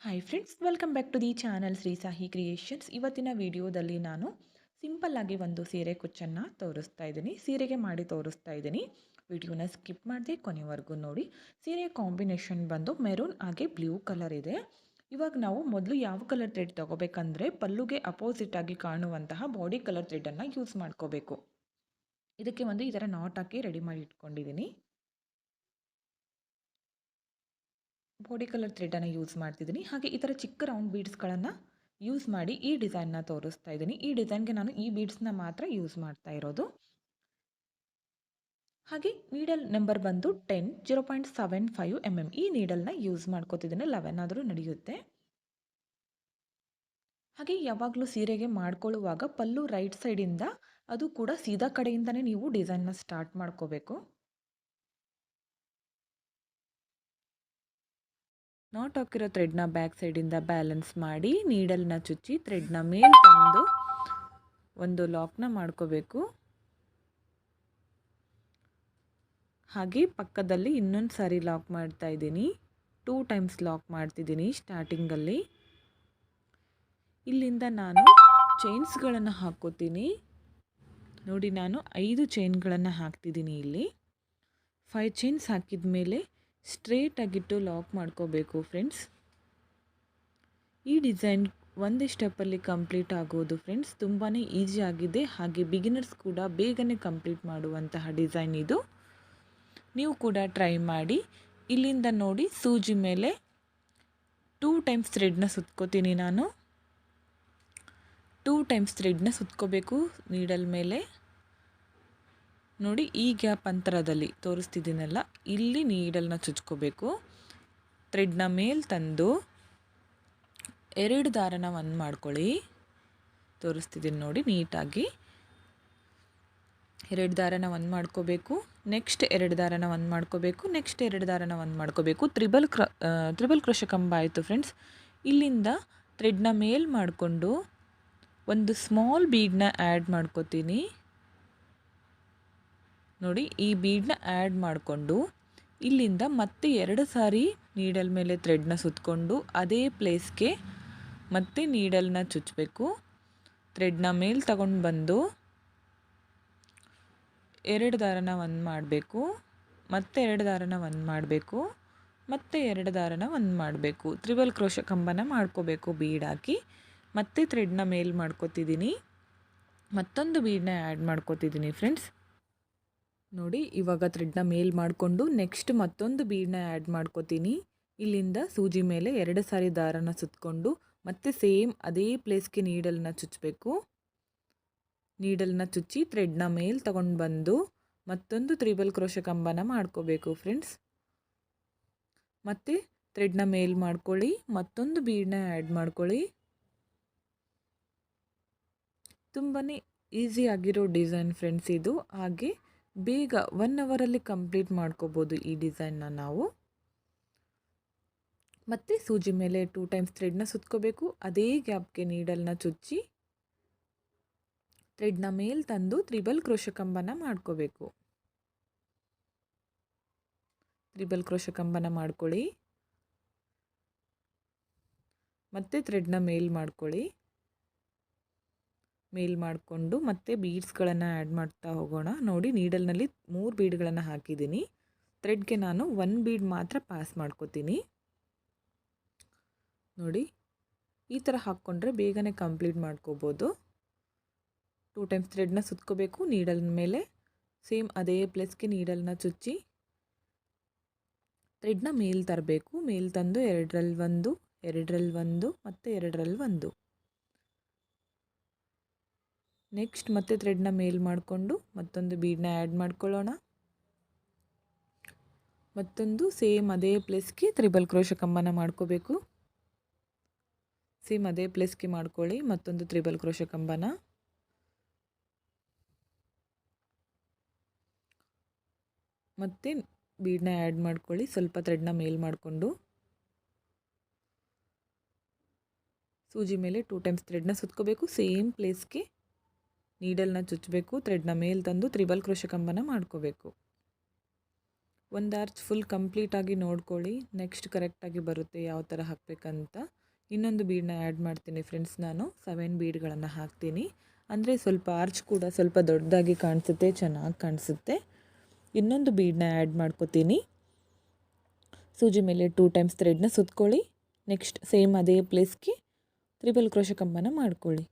Hi friends welcome back to the channel Shri Sahi Creations ಇವತ್ತಿನ ವಿಡಿಯೋದಲ್ಲಿ ನಾನು simple ಆಗಿ ಒಂದು ಸೀರೆ ಕುಚ್ಚನ್ನು ತೋರಿಸ್ತಾ ಇದ್ದೀನಿ. ಸೀರೆಗೆ ಮಾಡಿ ತೋರಿಸ್ತಾ ಇದ್ದೀನಿ. ವಿಡಿಯೋನ ಸ್ಕಿಪ್ ಮಾಡಿದೆ ಕೊನೆವರೆಗೂ ನೋಡಿ. ಸೀರೆ ಕಾಂಬಿನೇಷನ್ ಬಂದು ಮೆರೂನ್ ಹಾಗೆ ಬ್ಲೂ ಕಲರ್ ಇದೆ. ಇವಾಗ ನಾವು ಮೊದಲು ಯಾವ ಕಲರ್ ಥ್ರೆಡ್ ತೊಗೋಬೇಕಂದ್ರೆ ಪಲ್ಲುಗೆ ಅಪೋಸಿಟ್ ಆಗಿ ಕಾಣುವಂತಹ ಬಾಡಿ ಕಲರ್ ಥ್ರೆಡನ್ನು ಯೂಸ್ ಮಾಡ್ಕೋಬೇಕು. ಇದಕ್ಕೆ ಒಂದು ಈ ಥರ ನಾಟ್ ಹಾಕಿ ರೆಡಿ ಮಾಡಿ ಇಟ್ಕೊಂಡಿದ್ದೀನಿ. ಬಾಡಿ ಕಲರ್ ಥ್ರೆಡನ್ನು ಯೂಸ್ ಮಾಡ್ತಿದ್ದೀನಿ ಹಾಗೆ ಈ ಥರ ಚಿಕ್ಕ ರೌಂಡ್ ಬೀಡ್ಸ್ಗಳನ್ನು ಯೂಸ್ ಮಾಡಿ ಈ ಡಿಸೈನ್ನ ತೋರಿಸ್ತಾ ಇದ್ದೀನಿ ಈ ಡಿಸೈನ್ಗೆ ನಾನು ಈ ಬೀಡ್ಸ್ನ ಮಾತ್ರ ಯೂಸ್ ಮಾಡ್ತಾ ಇರೋದು. ಹಾಗೆ ನೀಡಲ್ ನಂಬರ್ ಬಂದು ten zero point seven five M M ಈ ನೀಡಲ್ನ ಯೂಸ್ ಮಾಡ್ಕೋತಿದ್ದೀನಿ ಲೆವೆನ್ ಆದರೂ ನಡೆಯುತ್ತೆ. ಹಾಗೆ ಯಾವಾಗಲೂ ಸೀರೆಗೆ ಮಾಡ್ಕೊಳ್ಳುವಾಗ ಪಲ್ಲು ರೈಟ್ ಸೈಡಿಂದ ಅದು ಕೂಡ ಸೀದಾ ಕಡೆಯಿಂದನೇ ನೀವು ಡಿಸೈನ್ನ ಸ್ಟಾರ್ಟ್ ಮಾಡ್ಕೋಬೇಕು. ನಾಟ್ ಹಾಕಿರೋ ಥ್ರೆಡ್ನ ಬ್ಯಾಕ್ ಸೈಡಿಂದ ಬ್ಯಾಲೆನ್ಸ್ ಮಾಡಿ ನೀಡಲ್ನ ಚುಚ್ಚಿ ಥ್ರೆಡ್ನ ಮೇಲೆ ತಂದು ಒಂದು ಲಾಕ್ನ ಮಾಡ್ಕೋಬೇಕು. ಹಾಗೆ ಪಕ್ಕದಲ್ಲಿ ಇನ್ನೊಂದು ಸಾರಿ ಲಾಕ್ ಮಾಡ್ತಾ ಇದ್ದೀನಿ. ಟೂ ಟೈಮ್ಸ್ ಲಾಕ್ ಮಾಡ್ತಿದ್ದೀನಿ ಸ್ಟಾರ್ಟಿಂಗಲ್ಲಿ ಇಲ್ಲಿಂದ ನಾನು ಚೈನ್ಸ್ಗಳನ್ನು ಹಾಕೋತೀನಿ ನೋಡಿ, ನಾನು ಐದು ಚೈನ್ಗಳನ್ನು ಹಾಕ್ತಿದ್ದೀನಿ ಇಲ್ಲಿ. ಫೈವ್ ಚೈನ್ಸ್ ಹಾಕಿದ ಮೇಲೆ ಸ್ಟ್ರೇಟಾಗಿಟ್ಟು ಲಾಕ್ ಮಾಡ್ಕೋಬೇಕು ಫ್ರೆಂಡ್ಸ್. ಈ ಡಿಸೈನ್ ಒಂದೇ ಸ್ಟೆಪ್ಪಲ್ಲಿ ಕಂಪ್ಲೀಟ್ ಆಗೋದು ಫ್ರೆಂಡ್ಸ್. ತುಂಬಾ ಈಸಿ ಆಗಿದೆ. ಹಾಗೆ ಬಿಗಿನರ್ಸ್ ಕೂಡ ಬೇಗನೆ ಕಂಪ್ಲೀಟ್ ಮಾಡುವಂತಹ ಡಿಸೈನ್ ಇದು. ನೀವು ಕೂಡ ಟ್ರೈ ಮಾಡಿ. ಇಲ್ಲಿಂದ ನೋಡಿ ಸೂಜಿ ಮೇಲೆ ಟೂ ಟೈಮ್ಸ್ ಥ್ರೆಡ್ನ ಸುತ್ಕೋತೀನಿ ನಾನು. ಟೂ ಟೈಮ್ಸ್ ಥ್ರೆಡ್ನ ಸುತ್ಕೋಬೇಕು ನೀಡಲ್ ಮೇಲೆ. ನೋಡಿ ಈ ಗ್ಯಾಪ್ ಅಂತರದಲ್ಲಿ ತೋರಿಸ್ತಿದ್ದೀನಲ್ಲ, ಇಲ್ಲಿ ನೀಡಲ್ನ ಚುಚ್ಕೋಬೇಕು. ಥ್ರೆಡ್ನ ಮೇಲೆ ತಂದು ಎರಡು ದಾರನ ಒಂದು ಮಾಡ್ಕೊಳ್ಳಿ. ತೋರಿಸ್ತಿದ್ದೀನಿ ನೋಡಿ ನೀಟಾಗಿ. ಎರಡು ದಾರನ ಒಂದು ಮಾಡ್ಕೋಬೇಕು ನೆಕ್ಸ್ಟ್ ಎರಡು ದಾರನ ಒಂದು ಮಾಡ್ಕೋಬೇಕು ನೆಕ್ಸ್ಟ್ ಎರಡು ದಾರನ ಒಂದು ಮಾಡ್ಕೋಬೇಕು ತ್ರಿಬಲ್ ಕ್ರ ತ್ರಿಬಲ್ ಕ್ರೋಶ ಕಂಬ ಆಯಿತು ಫ್ರೆಂಡ್ಸ್ ಇಲ್ಲಿಂದ ಥ್ರೆಡ್ನ ಮೇಲ್ ಮಾಡಿಕೊಂಡು ಒಂದು ಸ್ಮಾಲ್ ಬೀಡ್ನ ಆ್ಯಡ್ ಮಾಡ್ಕೋತೀನಿ. ನೋಡಿ, ಈ ಬೀಡನ್ನ ಆ್ಯಡ್ ಮಾಡಿಕೊಂಡು ಇಲ್ಲಿಂದ ಮತ್ತೆ ಎರಡು ಸಾರಿ ನೀಡಲ್ ಮೇಲೆ ಥ್ರೆಡ್ನ ಸುತ್ತಕೊಂಡು ಅದೇ ಪ್ಲೇಸ್ಗೆ ಮತ್ತೆ ನೀಡಲ್ನ ಚುಚ್ಚಬೇಕು ಥ್ರೆಡ್ನ ಮೇಲೆ ತಗೊಂಡು ಬಂದು ಎರಡು ದಾರನ ಒಂದು ಮಾಡಬೇಕು, ಮತ್ತೆ ಎರಡು ದಾರನ ಒಂದು ಮಾಡಬೇಕು, ಮತ್ತೆ ಎರಡು ದಾರನ ಒಂದು ಮಾಡಬೇಕು. ತ್ರಿಬಲ್ ಕ್ರೋಶ ಕಂಬನ ಮಾಡ್ಕೋಬೇಕು ಬೀಡ್ ಹಾಕಿ. ಮತ್ತೆ ಥ್ರೆಡ್ನ ಮೇಲ್ ಮಾಡ್ಕೋತಿದ್ದೀನಿ. ಮತ್ತೊಂದು ಬೀಡನ್ನ ಆ್ಯಡ್ ಮಾಡ್ಕೋತಿದ್ದೀನಿ ಫ್ರೆಂಡ್ಸ್ ನೋಡಿ, ಇವಾಗ ಥ್ರೆಡ್ನ ಮೇಲ್ ಮಾಡಿಕೊಂಡು ನೆಕ್ಸ್ಟ್ ಮತ್ತೊಂದು ಬೀಡನ್ನ ಆ್ಯಡ್ ಮಾಡ್ಕೋತೀನಿ. ಇಲ್ಲಿಂದ ಸೂಜಿ ಮೇಲೆ ಎರಡು ಸಾರಿ ದಾರನ ಸುತ್ತಕೊಂಡು ಮತ್ತೆ ಸೇಮ್ ಅದೇ ಪ್ಲೇಸ್ಗೆ ನೀಡಲ್ನ ಚುಚ್ಚಬೇಕು ನೀಡಲ್ನ ಚುಚ್ಚಿ ಥ್ರೆಡ್ನ ಮೇಲೆ ತಗೊಂಡು ಬಂದು ಮತ್ತೊಂದು ತ್ರಿಬಲ್ ಕ್ರೋಶ ಕಂಬನ ಮಾಡ್ಕೋಬೇಕು ಫ್ರೆಂಡ್ಸ್ ಮತ್ತು ಥ್ರೆಡ್ನ ಮೇಲ್ ಮಾಡ್ಕೊಳ್ಳಿ, ಮತ್ತೊಂದು ಬೀಡನ್ನ ಆ್ಯಡ್ ಮಾಡ್ಕೊಳ್ಳಿ. ತುಂಬಾ ಈಸಿ ಆಗಿರೋ ಡಿಸೈನ್ ಫ್ರೆಂಡ್ಸ್ ಇದು. ಹಾಗೆ ಬೇಗ ಒನ್ ಅವರಲ್ಲಿ ಕಂಪ್ಲೀಟ್ ಮಾಡ್ಕೋಬೋದು ಈ ಡಿಸೈನ್ನ ನಾವು. ಮತ್ತು ಸೂಜಿ ಮೇಲೆ ಟೂ ಟೈಮ್ಸ್ ಥ್ರೆಡ್ನ ಸುತ್ಕೋಬೇಕು. ಅದೇ ಗ್ಯಾಪ್ಗೆ ನೀಡಲ್ನ ಚುಚ್ಚಿ ಥ್ರೆಡ್ನ ಮೇಲೆ ತಂದು ತ್ರಿಬಲ್ ಕ್ರೋಶ ಕಂಬನ ಮಾಡ್ಕೋಬೇಕು. ತ್ರಿಬಲ್ ಕ್ರೋಶ ಕಂಬನ ಮಾಡ್ಕೊಳ್ಳಿ. ಮತ್ತು ಥ್ರೆಡ್ನ ಮೇಲ್ ಮಾಡ್ಕೊಳ್ಳಿ. ಮೇಲ್ ಮಾಡಿಕೊಂಡು ಮತ್ತೆ ಬೀಡ್ಸ್ಗಳನ್ನು ಆ್ಯಡ್ ಮಾಡ್ತಾ ಹೋಗೋಣ. ನೋಡಿ ನೀಡಲ್ನಲ್ಲಿ ಮೂರು ಬೀಡ್ಗಳನ್ನು ಹಾಕಿದ್ದೀನಿ. ಥ್ರೆಡ್ಗೆ ನಾನು ಒನ್ ಬೀಡ್ ಮಾತ್ರ ಪಾಸ್ ಮಾಡ್ಕೋತೀನಿ. ನೋಡಿ, ಈ ಥರ ಹಾಕ್ಕೊಂಡ್ರೆ ಬೇಗನೆ ಕಂಪ್ಲೀಟ್ ಮಾಡ್ಕೋಬೋದು. ಟೂ ಟೈಮ್ಸ್ ಥ್ರೆಡ್ನ ಸುತ್ಕೋಬೇಕು, ನೀಡಲ್ ಮೇಲೆ. ಸೇಮ್ ಅದೇ ಪ್ಲೇಸ್ಗೆ ನೀಡಲ್ನ ಚುಚ್ಚಿ ಥ್ರೆಡ್ನ ಮೇಲ್ ತರಬೇಕು. ಮೇಲ್ ತಂದು ಎರಡರಲ್ಲಿ ಒಂದು ಎರಡರಲ್ಲಿ ಒಂದು ಮತ್ತು ಎರಡರಲ್ಲಿ ಒಂದು. ನೆಕ್ಸ್ಟ್ ಮತ್ತೆ ಥ್ರೆಡ್ನ ಮೇಲ್ ಮಾಡಿಕೊಂಡು ಮತ್ತೊಂದು ಬೀಡನ್ನ ಆ್ಯಡ್ ಮಾಡ್ಕೊಳ್ಳೋಣ. ಮತ್ತೊಂದು ಸೇಮ್ ಅದೇ ಪ್ಲೇಸ್ಗೆ ತ್ರಿಬಲ್ ಕ್ರೋಶ ಕಂಬನ ಮಾಡ್ಕೋಬೇಕು. ಸೇಮ್ ಅದೇ ಪ್ಲೇಸ್ಗೆ ಮಾಡ್ಕೊಳ್ಳಿ ಮತ್ತೊಂದು ತ್ರಿಬಲ್ ಕ್ರೋಶ ಕಂಬನ. ಮತ್ತು ಬೀಡನ್ನ ಆ್ಯಡ್ ಮಾಡ್ಕೊಳ್ಳಿ, ಸ್ವಲ್ಪ ಥ್ರೆಡ್ನ ಮೇಲ್ ಮಾಡಿಕೊಂಡು. ಸೂಜಿ ಮೇಲೆ ಟೂ ಟೈಮ್ಸ್ ಥ್ರೆಡ್ನ ಸುತ್ಕೋಬೇಕು ಸೇಮ್ ಪ್ಲೇಸ್ಗೆ ನೀಡಲ್ನ ಚುಚ್ಚಬೇಕು, ಥ್ರೆಡ್ನ ಮೇಲೆ ತಂದು ತ್ರಿಬಲ್ ಕ್ರೋಶ ಕಂಬನ ಮಾಡ್ಕೋಬೇಕು. ಒಂದು ಆರ್ಚ್ ಫುಲ್ ಕಂಪ್ಲೀಟಾಗಿ ನೋಡ್ಕೊಳ್ಳಿ, ನೆಕ್ಸ್ಟ್ ಕರೆಕ್ಟಾಗಿ ಬರುತ್ತೆ ಯಾವ ಥರ ಹಾಕಬೇಕಂತ. ಇನ್ನೊಂದು ಬೀಡನ್ನ ಆ್ಯಡ್ ಮಾಡ್ತೀನಿ ಫ್ರೆಂಡ್ಸ್ ನಾನು, ಸೆವೆನ್ ಬೀಡ್ಗಳನ್ನು ಹಾಕ್ತೀನಿ. ಅಂದರೆ ಸ್ವಲ್ಪ ಆರ್ಚ್ ಕೂಡ ಸ್ವಲ್ಪ ದೊಡ್ಡದಾಗಿ ಕಾಣಿಸುತ್ತೆ, ಚೆನ್ನಾಗಿ ಕಾಣಿಸುತ್ತೆ. ಇನ್ನೊಂದು ಬೀಡನ್ನ ಆ್ಯಡ್ ಮಾಡ್ಕೋತೀನಿ. ಸೂಜಿ ಮೇಲೆ ಟೂ ಟೈಮ್ಸ್ ಥ್ರೆಡ್ನ ಸುತ್ಕೊಳ್ಳಿ, ನೆಕ್ಸ್ಟ್ ಸೇಮ್ ಅದೇ ಪ್ಲೇಸ್ಗೆ ತ್ರಿಬಲ್ ಕ್ರೋಶ ಕಂಬನ ಮಾಡ್ಕೊಳ್ಳಿ.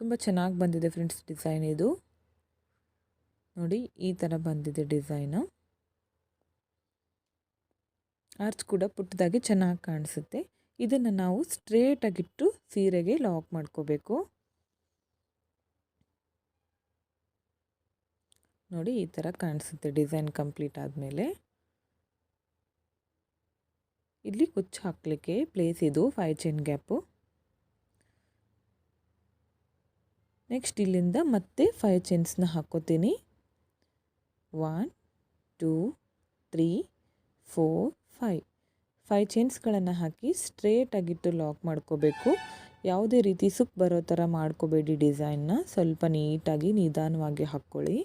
ತುಂಬ ಚೆನ್ನಾಗಿ ಬಂದಿದೆ ಫ್ರೆಂಡ್ಸ್ ಡಿಸೈನ್ ಇದು. ನೋಡಿ, ಈ ಥರ ಬಂದಿದೆ ಡಿಸೈನು. ಆರ್ಚ್ ಕೂಡ ಪುಟ್ಟದಾಗಿ ಚೆನ್ನಾಗಿ ಕಾಣಿಸುತ್ತೆ. ಇದನ್ನು ನಾವು ಸ್ಟ್ರೇಟಾಗಿಟ್ಟು ಸೀರೆಗೆ ಲಾಕ್ ಮಾಡ್ಕೋಬೇಕು. ನೋಡಿ, ಈ ಥರ ಕಾಣಿಸುತ್ತೆ ಡಿಸೈನ್ ಕಂಪ್ಲೀಟ್ ಆದಮೇಲೆ. ಇಲ್ಲಿ ಕುಚ್ಚು ಹಾಕಲಿಕ್ಕೆ ಪ್ಲೇಸ್ ಇದು ಫೈವ್ ಚೈನ್ ಗ್ಯಾಪು ನೆಕ್ಸ್ಟ್ ಇಲ್ಲಿಂದ ಮತ್ತೆ ಫೈವ್ ಚೈನ್ಸ್ನ ಹಾಕ್ಕೋತೀನಿ one two three four five five ಚೈನ್ಸ್ಗಳನ್ನು ಹಾಕಿ ಸ್ಟ್ರೇಟಾಗಿಟ್ಟು ಲಾಕ್ ಮಾಡ್ಕೋಬೇಕು. ಯಾವುದೇ ರೀತಿ ಸುಕ್ ಬರೋ ಥರ ಮಾಡ್ಕೋಬೇಡಿ ಡಿಸೈನ್ನ ಸ್ವಲ್ಪ ನೀಟಾಗಿ ನಿಧಾನವಾಗಿ ಹಾಕ್ಕೊಳ್ಳಿ.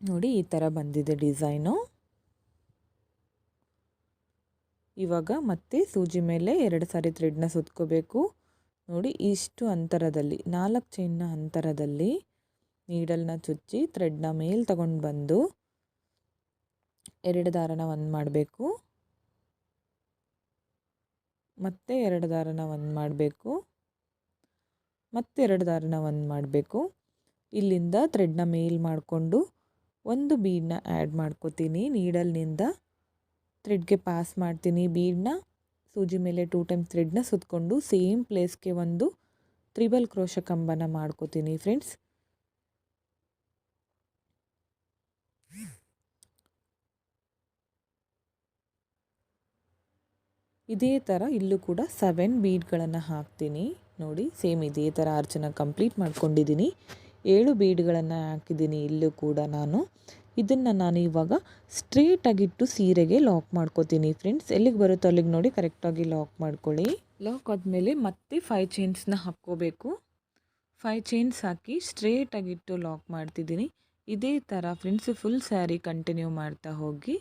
ನೋಡಿ, ಈ ಥರ ಬಂದಿದೆ ಡಿಸೈನು ಇವಾಗ ಮತ್ತೆ ಸೂಜಿ ಮೇಲೆ ಎರಡು ಸಾರಿ ಥ್ರೆಡ್ನ ಸುತ್ಕೋಬೇಕು. ನೋಡಿ ಇಷ್ಟು ಅಂತರದಲ್ಲಿ, ನಾಲ್ಕು ಚೈನ್ನ ಅಂತರದಲ್ಲಿ ನೀಡಲ್ನ ಚುಚ್ಚಿ ಥ್ರೆಡ್ನ ಮೇಲೆ ತಗೊಂಡು ಬಂದು ಎರಡು ದಾರನ ಒಂದು ಮಾಡಬೇಕು. ಮತ್ತೆ ಎರಡು ದಾರನ ಒಂದು ಮಾಡಬೇಕು. ಮತ್ತೆ ಎರಡು ದಾರನ ಒಂದು ಮಾಡಬೇಕು. ಇಲ್ಲಿಂದ ಥ್ರೆಡ್ನ ಮೇಲ್ ಮಾಡಿಕೊಂಡು ಒಂದು ಬೀಡನ್ನ ಆ್ಯಡ್ ಮಾಡ್ಕೋತೀನಿ. ನೀಡಲ್ನಿಂದ ಥ್ರೆಡ್ಗೆ ಪಾಸ್ ಮಾಡ್ತೀನಿ ಬೀಡನ್ನ ಸೂಜಿ ಮೇಲೆ ಟೂ ಟೈಮ್ ಥ್ರೆಡ್ನ ಸುತ್ತಕೊಂಡು ಸೇಮ್ ಪ್ಲೇಸ್ಗೆ ಒಂದು ತ್ರಿಬಲ್ ಕ್ರೋಶ ಕಂಬನ ಮಾಡ್ಕೋತೀನಿ ಫ್ರೆಂಡ್ಸ್ ಇದೇ ಥರ ಇಲ್ಲೂ ಕೂಡ ಸೆವೆನ್ ಬೀಡ್ಗಳನ್ನು ಹಾಕ್ತೀನಿ. ನೋಡಿ ಸೇಮ್ ಇದೇ ಥರ ಅರ್ಚನ ಕಂಪ್ಲೀಟ್ ಮಾಡ್ಕೊಂಡಿದ್ದೀನಿ. ಏಳು ಬೀಡ್ಗಳನ್ನು ಹಾಕಿದ್ದೀನಿ ಇಲ್ಲೂ ಕೂಡ ನಾನು. ಇದನ್ನು ನಾನು ಇವಾಗ ಸ್ಟ್ರೇಟಾಗಿಟ್ಟು ಸೀರೆಗೆ ಲಾಕ್ ಮಾಡ್ಕೋತೀನಿ ಫ್ರೆಂಡ್ಸ್ ಎಲ್ಲಿಗೆ ಬರುತ್ತೋ ಅಲ್ಲಿಗೆ ನೋಡಿ ಕರೆಕ್ಟಾಗಿ ಲಾಕ್ ಮಾಡ್ಕೊಳ್ಳಿ. ಲಾಕ್ ಆದಮೇಲೆ ಮತ್ತೆ ಫೈವ್ ಚೈನ್ಸ್ನ ಹಾಕ್ಕೋಬೇಕು. ಫೈವ್ ಚೈನ್ಸ್ ಹಾಕಿ ಸ್ಟ್ರೇಟಾಗಿಟ್ಟು ಲಾಕ್ ಮಾಡ್ತಿದ್ದೀನಿ. ಇದೇ ಥರ ಫ್ರೆಂಡ್ಸ್ ಫುಲ್ ಸ್ಯಾರಿ ಕಂಟಿನ್ಯೂ ಮಾಡ್ತಾ ಹೋಗಿ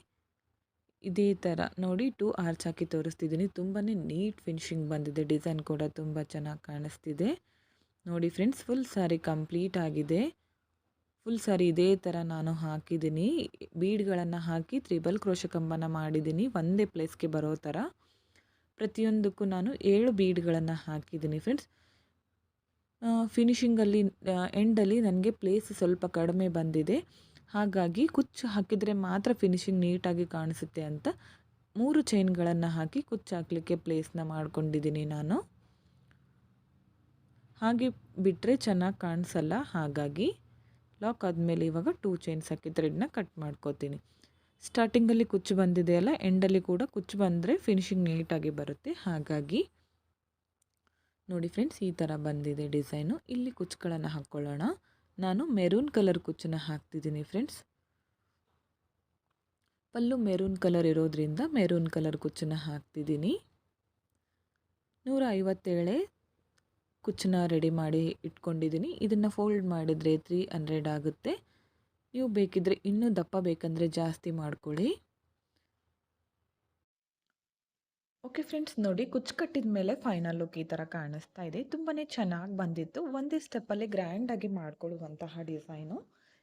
ಇದೇ ಥರ ನೋಡಿ ಟೂ ಆರ್ಚ್ ಹಾಕಿ ತೋರಿಸ್ತಿದ್ದೀನಿ. ತುಂಬಾ ನೀಟ್ ಫಿನಿಶಿಂಗ್ ಬಂದಿದೆ. ಡಿಸೈನ್ ಕೂಡ ತುಂಬ ಚೆನ್ನಾಗಿ ಕಾಣಿಸ್ತಿದೆ. ನೋಡಿ ಫ್ರೆಂಡ್ಸ್ ಫುಲ್ ಸ್ಯಾರಿ ಕಂಪ್ಲೀಟ್ ಆಗಿದೆ. ಫುಲ್ ಸಾರಿ ಇದೇ ಥರ ನಾನು ಹಾಕಿದ್ದೀನಿ. ಬೀಡ್ಗಳನ್ನು ಹಾಕಿ ತ್ರಿಬಲ್ ಕ್ರೋಶ ಕಂಬನ ಮಾಡಿದ್ದೀನಿ. ಒಂದೇ ಪ್ಲೇಸ್ಗೆ ಬರೋ ಥರ ಪ್ರತಿಯೊಂದಕ್ಕೂ ನಾನು ಏಳು ಬೀಡ್ಗಳನ್ನು ಹಾಕಿದ್ದೀನಿ ಫ್ರೆಂಡ್ಸ್ ಫಿನಿಶಿಂಗಲ್ಲಿ ಎಂಡಲ್ಲಿ ನನಗೆ ಪ್ಲೇಸ್ ಸ್ವಲ್ಪ ಕಡಿಮೆ ಬಂದಿದೆ. ಹಾಗಾಗಿ ಕುಚ್ಚು ಹಾಕಿದರೆ ಮಾತ್ರ ಫಿನಿಶಿಂಗ್ ನೀಟಾಗಿ ಕಾಣಿಸುತ್ತೆ ಅಂತ ಮೂರು ಚೈನ್ಗಳನ್ನು ಹಾಕಿ ಕುಚ್ಚು ಹಾಕಲಿಕ್ಕೆ ಪ್ಲೇಸ್ನ ಮಾಡ್ಕೊಂಡಿದ್ದೀನಿ ನಾನು. ಹಾಗೆ ಬಿಟ್ಟರೆ ಚೆನ್ನಾಗಿ ಕಾಣಿಸಲ್ಲ. ಹಾಗಾಗಿ ಲಾಕ್ ಆದಮೇಲೆ ಇವಾಗ ಟೂ ಚೈನ್ಸ್ ಹಾಕಿ ಥ್ರೆಡ್ನ ಕಟ್ ಮಾಡ್ಕೋತೀನಿ. ಸ್ಟಾರ್ಟಿಂಗಲ್ಲಿ ಕುಚ್ಚು ಬಂದಿದೆಯಲ್ಲ ಎಂಡಲ್ಲಿ ಕೂಡ ಕುಚ್ಚು ಬಂದರೆ ಫಿನಿಶಿಂಗ್ ನೀಟಾಗಿ ಬರುತ್ತೆ. ಹಾಗಾಗಿ ನೋಡಿ ಫ್ರೆಂಡ್ಸ್ ಈ ಥರ ಬಂದಿದೆ ಡಿಸೈನು ಇಲ್ಲಿ ಕುಚ್ಚುಗಳನ್ನು ಹಾಕ್ಕೊಳ್ಳೋಣ ನಾನು ಮೆರೂನ್ ಕಲರ್ ಕುಚ್ಚನ್ನ ಹಾಕ್ತಿದ್ದೀನಿ ಫ್ರೆಂಡ್ಸ್ ಪಲ್ಲು ಮೆರೂನ್ ಕಲರ್ ಇರೋದ್ರಿಂದ ಮೆರೂನ್ ಕಲರ್ ಕುಚ್ಚನ್ನ ಹಾಕ್ತಿದ್ದೀನಿ. ನೂರ ಐವತ್ತೇಳೆ ಕುಚ್ಚನ್ನ ರೆಡಿ ಮಾಡಿ ಇಟ್ಕೊಂಡಿದ್ದೀನಿ. ಇದನ್ನು ಫೋಲ್ಡ್ ಮಾಡಿದರೆ ತ್ರೀ ಹಂಡ್ರೆಡ್ ಆಗುತ್ತೆ. ನೀವು ಬೇಕಿದ್ದರೆ ಇನ್ನೂ ದಪ್ಪ ಬೇಕಂದರೆ ಜಾಸ್ತಿ ಮಾಡ್ಕೊಳ್ಳಿ. ಓಕೆ ಫ್ರೆಂಡ್ಸ್ ನೋಡಿ ಕುಚ್ಚು ಕಟ್ಟಿದ ಮೇಲೆ ಫೈನಲ್ ಲುಕ್ ಈ ಥರ ಕಾಣಿಸ್ತಾ ಇದೆ. ತುಂಬಾ ಚೆನ್ನಾಗಿ ಬಂದಿತ್ತು. ಒಂದೇ ಸ್ಟೆಪ್ಪಲ್ಲಿ ಗ್ರ್ಯಾಂಡಾಗಿ ಮಾಡ್ಕೊಳ್ಳುವಂತಹ ಡಿಸೈನು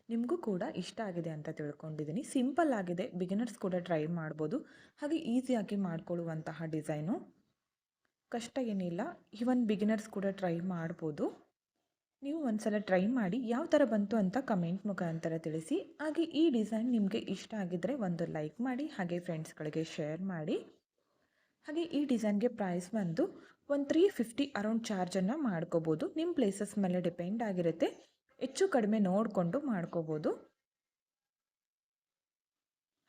ನಿಮಗೂ ಕೂಡ ಇಷ್ಟ ಆಗಿದೆ ಅಂತ ತಿಳ್ಕೊಂಡಿದ್ದೀನಿ. ಸಿಂಪಲ್ ಆಗಿದೆ. ಬಿಗಿನರ್ಸ್ ಕೂಡ ಟ್ರೈ ಮಾಡ್ಬೋದು. ಹಾಗೆ ಈಸಿಯಾಗಿ ಮಾಡ್ಕೊಳ್ಳುವಂತಹ ಡಿಸೈನು ಕಷ್ಟ ಏನಿಲ್ಲ ಈವನ್ ಬಿಗಿನರ್ಸ್ ಕೂಡ ಟ್ರೈ ಮಾಡ್ಬೋದು. ನೀವು ಒಂದ್ಸಲ ಟ್ರೈ ಮಾಡಿ ಯಾವ ಥರ ಬಂತು ಅಂತ ಕಮೆಂಟ್ ಮುಖಾಂತರ ತಿಳಿಸಿ. ಹಾಗೆ ಈ ಡಿಸೈನ್ ನಿಮಗೆ ಇಷ್ಟ ಆಗಿದ್ದರೆ ಒಂದು ಲೈಕ್ ಮಾಡಿ, ಹಾಗೆ ಫ್ರೆಂಡ್ಸ್ಗಳಿಗೆ ಶೇರ್ ಮಾಡಿ. ಹಾಗೆ ಈ ಡಿಸೈನ್ಗೆ ಪ್ರೈಸ್ ಬಂದು ಒಂದು ತ್ರೀ ಫಿಫ್ಟಿ ಅರೌಂಡ್ ಚಾರ್ಜನ್ನು ಮಾಡ್ಕೋಬೋದು. ನಿಮ್ಮ ಪ್ಲೇಸಸ್ ಮೇಲೆ ಡಿಪೆಂಡ್ ಆಗಿರುತ್ತೆ. ಹೆಚ್ಚು ಕಡಿಮೆ ನೋಡಿಕೊಂಡು ಮಾಡ್ಕೋಬೋದು.